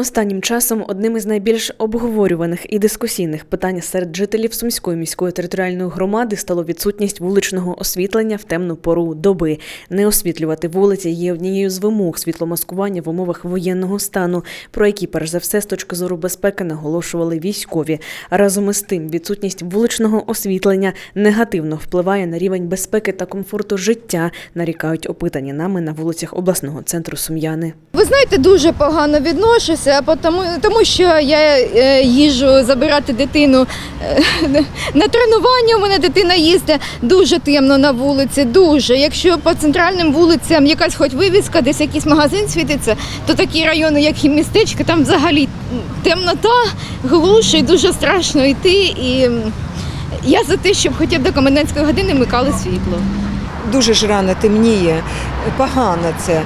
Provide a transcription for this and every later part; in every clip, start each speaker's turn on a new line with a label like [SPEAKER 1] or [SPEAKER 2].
[SPEAKER 1] Останнім часом одним із найбільш обговорюваних і дискусійних питань серед жителів Сумської міської територіальної громади стало відсутність вуличного освітлення в темну пору доби. Не освітлювати вулиці є однією з вимог світломаскування в умовах воєнного стану, про які перш за все з точки зору безпеки наголошували військові. Разом із тим, відсутність вуличного освітлення негативно впливає на рівень безпеки та комфорту життя, нарікають опитані нами на вулицях обласного центру Сум'яни.
[SPEAKER 2] Ви знаєте, дуже погано відношуся, бо тому, тому що я е, їжджу забирати дитину е, на тренування. У мене дитина їздить дуже темно на вулиці. Дуже. Якщо по центральним вулицям якась хоч вивіска, десь якийсь магазин світиться, то такі райони, як і містечко, там взагалі темнота, глуш і дуже страшно йти. І я за те, щоб хоча б до комендантської години вмикали світло.
[SPEAKER 3] дуже ж рано темніє, погано це.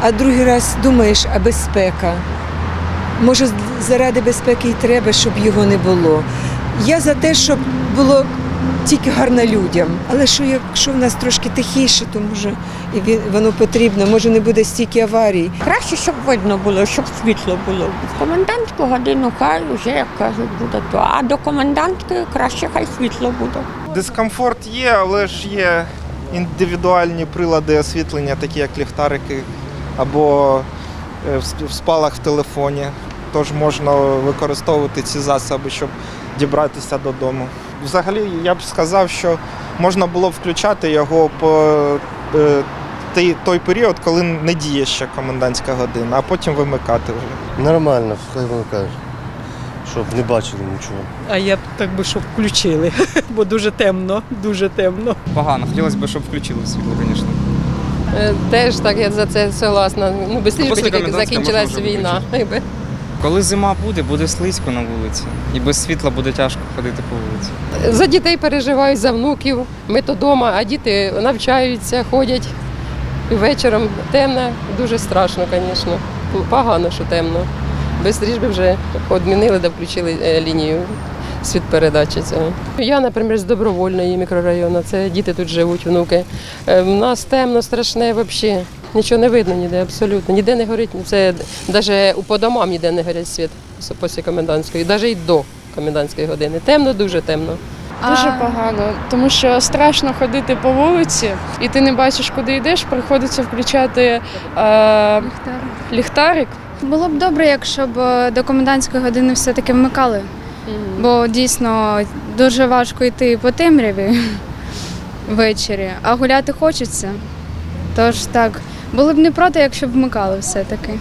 [SPEAKER 3] А другий раз думаєш, а безпека. Може, заради безпеки і треба, щоб його не було. Я за те, щоб було тільки гарно людям. Але що якщо в нас трошки тихіше, то може і воно потрібно, може не буде стільки аварій.
[SPEAKER 4] Краще, щоб видно було, щоб світло було. В комендантську годину хай вже, як кажуть, буде то. А до комендантки краще хай світло буде.
[SPEAKER 5] Дискомфорт є, але ж є індивідуальні прилади освітлення, такі як ліхтарики або в- в спалах в телефоні. Тож можна використовувати ці засоби, щоб дібратися додому. Взагалі, я б сказав, що можна було включати його по е, той, той період, коли не діє ще комендантська година, а потім вимикати вже.
[SPEAKER 6] Нормально, хай вони кажуть, щоб не бачили нічого.
[SPEAKER 7] А я б так би, щоб включили, бо дуже темно, дуже темно.
[SPEAKER 8] Погано. Хотілося б, щоб включили світло, звісно.
[SPEAKER 9] Е, Теж так, я за це согласна. Ну, швидше
[SPEAKER 8] Після
[SPEAKER 9] би тільки закінчилась війна. Якби.
[SPEAKER 8] Коли зима буде, буде слизько на вулиці. І без світла буде тяжко ходити по вулиці.
[SPEAKER 9] За дітей переживаю, за внуків. Ми то вдома, а діти навчаються, ходять. І вечором темно, дуже страшно, звісно. Погано, що темно. Бистріш би вже відмінили да включили е, лінію світпередачі цього. Я, наприклад, з добровольної мікрорайону, це діти тут живуть, внуки. Е, В нас темно, страшне взагалі. Нічого не видно ніде, абсолютно. Ніде не горить. Це навіть у по домам ніде не горить світ після комендантської, навіть і до комендантської години. Темно, дуже темно.
[SPEAKER 10] Дуже погано, тому що страшно ходити по вулиці, і ти не бачиш, куди йдеш. Приходиться включати е, ліхтарик.
[SPEAKER 11] Було б добре, якщо б е, до комендантської години все-таки вмикали, бо дійсно дуже важко йти по темряві ввечері, а гуляти хочеться. Тож так, були б не проти, якщо б вмикали все-таки.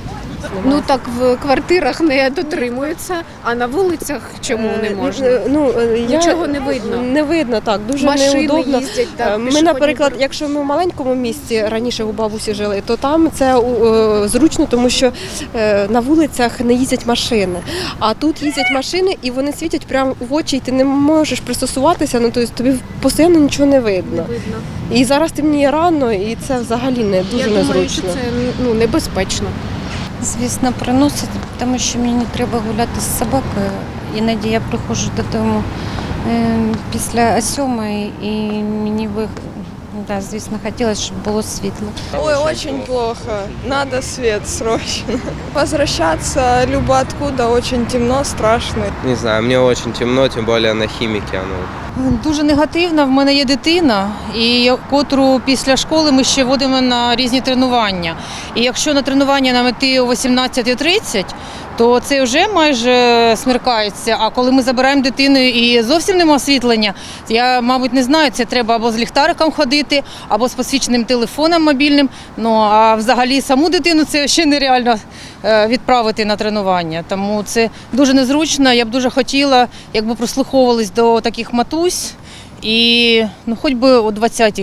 [SPEAKER 2] Ну так в квартирах не дотримуються, а на вулицях чому не можна?
[SPEAKER 12] Ну, е, я-
[SPEAKER 2] Нічого не видно.
[SPEAKER 12] Не видно, так, дуже
[SPEAKER 2] Машини
[SPEAKER 12] неудобно.
[SPEAKER 2] їздять
[SPEAKER 12] Е,
[SPEAKER 2] так.
[SPEAKER 12] Ми,
[SPEAKER 2] пішохідні
[SPEAKER 12] наприклад, якщо ми в маленькому місті раніше у бабусі жили, то там це е, зручно, тому що е, на вулицях не їздять машини. А тут їздять машини і вони світять прямо в очі, і ти не можеш пристосуватися, ну тобто тобі постійно нічого не видно.
[SPEAKER 2] видно.
[SPEAKER 12] І зараз темніє рано, і це взагалі не дуже
[SPEAKER 2] Я думаю, що це ну, небезпечно.
[SPEAKER 13] Звісно, приносить, тому що мені треба гуляти з собакою. Іноді я приходжу додому е, після сьомої і мені ви... да, звісно, хотілося, щоб було світло.
[SPEAKER 10] Ой, очень плохо. Надо свет срочно. Возвращаться любо откуда очень темно, страшно.
[SPEAKER 6] Не знаю, мені дуже темно, тим більше на хіміки. Ну,
[SPEAKER 12] Дуже негативна. В мене є дитина, і котру після школи ми ще водимо на різні тренування. І якщо на тренування нам іти о 18.30, то це вже майже смеркається. А коли ми забираємо дитину і зовсім нема освітлення, я, мабуть, не знаю, це треба або з ліхтариком ходити, або з посвіченим телефоном мобільним. Ну а взагалі саму дитину це ще нереально е, відправити на тренування. Тому це дуже незручно. Я б дуже хотіла, якби прослуховувались до таких матусь, і ну, хоч би о 20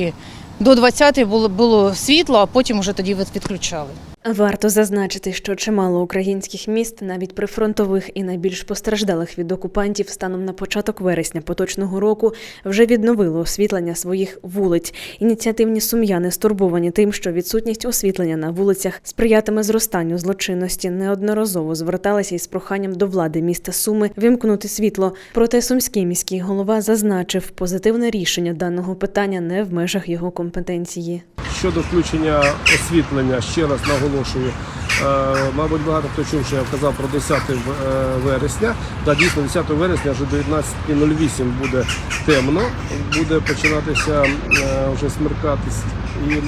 [SPEAKER 12] до 20 було, було світло, а потім уже тоді від- відключали.
[SPEAKER 1] Варто зазначити, що чимало українських міст, навіть прифронтових і найбільш постраждалих від окупантів, станом на початок вересня поточного року вже відновило освітлення своїх вулиць. Ініціативні сум'яни стурбовані тим, що відсутність освітлення на вулицях сприятиме зростанню злочинності. Неодноразово зверталися із проханням до влади міста Суми вимкнути світло. Проте сумський міський голова зазначив, позитивне рішення даного питання не в межах його компетенції.
[SPEAKER 6] Щодо включення освітлення, ще раз наголошую,
[SPEAKER 14] Мабуть, багато хто чув, що я вказав про 10 е, вересня. Та дійсно 10 вересня вже 19.08 буде темно, буде починатися е, вже смеркатись. І е,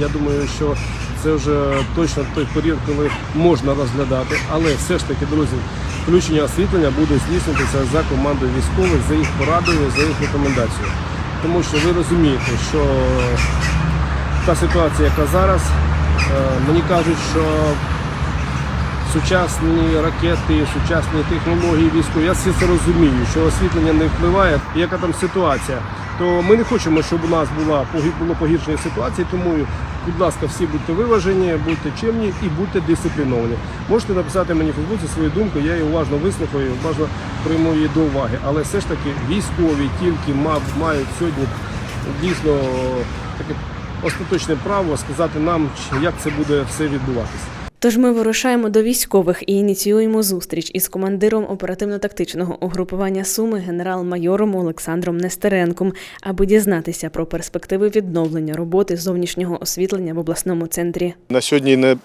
[SPEAKER 14] я думаю, що це вже точно той період, коли можна розглядати, але все ж таки, друзі, включення освітлення буде здійснюватися за командою військових, за їх порадою, за їх рекомендацією. Тому що ви розумієте, що та ситуація, яка зараз, е, мені кажуть, що сучасні ракети, сучасні технології військові, я всі це розумію, що освітлення не впливає, яка там ситуація. То ми не хочемо, щоб у нас була було погіршення ситуації, тому, будь ласка, всі будьте виважені, будьте чемні і будьте дисципліновані. Можете написати мені в Фейсбуці свою думку, я її уважно вислухаю, уважно прийму її до уваги. Але все ж таки військові тільки мають сьогодні дійсно таке остаточне право сказати нам, як це буде все відбуватися.
[SPEAKER 1] Тож ми вирушаємо до військових і ініціюємо зустріч із командиром оперативно-тактичного угрупування Суми генерал-майором Олександром Нестеренком, аби дізнатися про перспективи відновлення роботи зовнішнього освітлення в обласному центрі.
[SPEAKER 15] На сьогодні не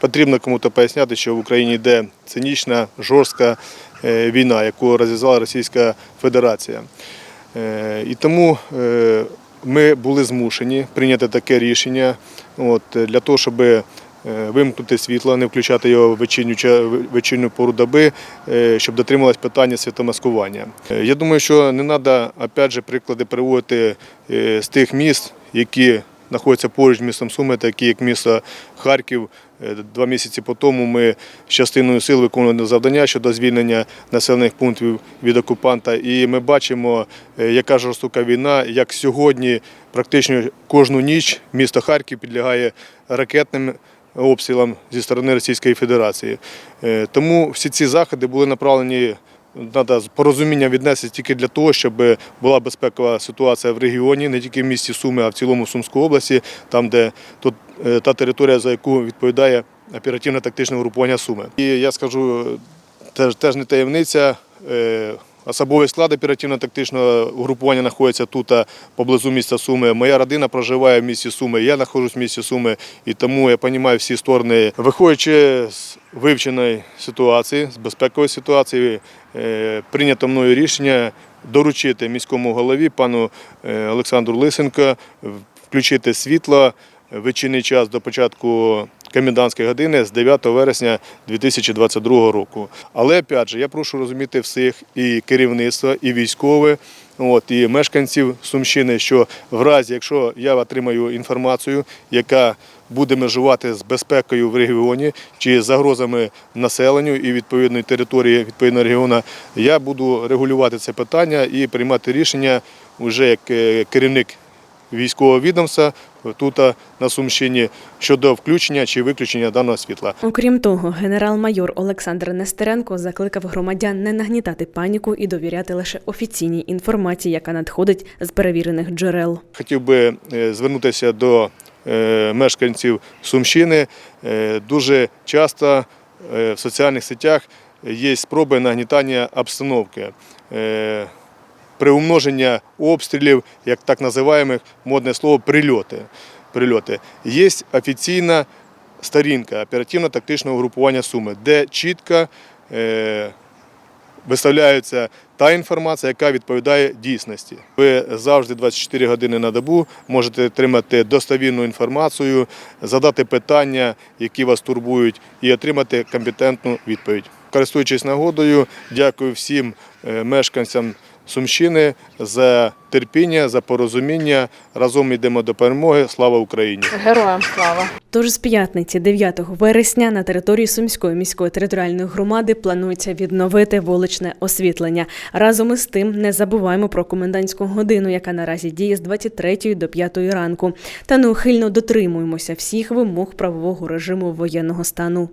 [SPEAKER 15] потрібно кому-то поясняти, що в Україні йде цинічна, жорстка е, війна, яку розв'язала Російська Федерація. Е, І тому е, ми були змушені прийняти таке рішення от, для того, щоб вимкнути світло, не включати його в вечірню, пору доби, е, щоб дотрималось питання світомаскування. Е, Я думаю, що не треба, опять же, приклади приводити е, з тих міст, які знаходяться поруч з містом Суми, такі як місто Харків. Е, Два місяці по тому ми з частиною сил виконували завдання щодо звільнення населених пунктів від окупанта. І ми бачимо, е, яка жорстока війна, як сьогодні практично кожну ніч місто Харків підлягає ракетним обстрілам зі сторони Російської Федерації. Е, Тому всі ці заходи були направлені. Треба з порозумінням віднести тільки для того, щоб була безпекова ситуація в регіоні, не тільки в місті Суми, а в цілому Сумській області, там, де тут е, та територія, за яку відповідає оперативно-тактичне групування Суми. І я скажу, теж, теж не таємниця. Е, Особовий склад оперативно-тактичного угрупування знаходиться тут поблизу міста Суми. Моя родина проживає в місті Суми, я знаходжусь в місті Суми, і тому я розумію всі сторони. Виходячи з вивченої ситуації, з безпекової ситуації, е, прийнято мною рішення доручити міському голові пану е, Олександру Лисенко включити світло вечірній час до початку комендантської години з 9 вересня 2022 року. Але опять же, я прошу розуміти всіх і керівництво, і військове, от, і мешканців Сумщини, що в разі, якщо я отримаю інформацію, яка буде межувати з безпекою в регіоні чи загрозами населенню і відповідної території відповідного регіону, я буду регулювати це питання і приймати рішення вже як е, керівник військового відомства тут на Сумщині щодо включення чи виключення даного світла.
[SPEAKER 1] Окрім того, генерал-майор Олександр Нестеренко закликав громадян не нагнітати паніку і довіряти лише офіційній інформації, яка надходить з перевірених джерел.
[SPEAKER 15] Хотів би е, звернутися до е, мешканців Сумщини. Е, Дуже часто е, в соціальних сетях є спроби нагнітання обстановки. Приумноження обстрілів, як так називаємо модне слово, прильоти. прильоти. Є офіційна сторінка оперативно-тактичного групування Суми, де чітко е, виставляється та інформація, яка відповідає дійсності. Ви завжди 24 години на добу можете отримати достовірну інформацію, задати питання, які вас турбують, і отримати компетентну відповідь. Користуючись нагодою, дякую всім е, мешканцям Сумщини за терпіння, за порозуміння. Разом йдемо до перемоги. Слава Україні!
[SPEAKER 11] Героям слава!
[SPEAKER 1] Тож з п'ятниці, 9 вересня, на території Сумської міської територіальної громади планується відновити вуличне освітлення. Разом із тим не забуваємо про комендантську годину, яка наразі діє з 23 до 5 ранку. Та неухильно дотримуємося всіх вимог правового режиму воєнного стану.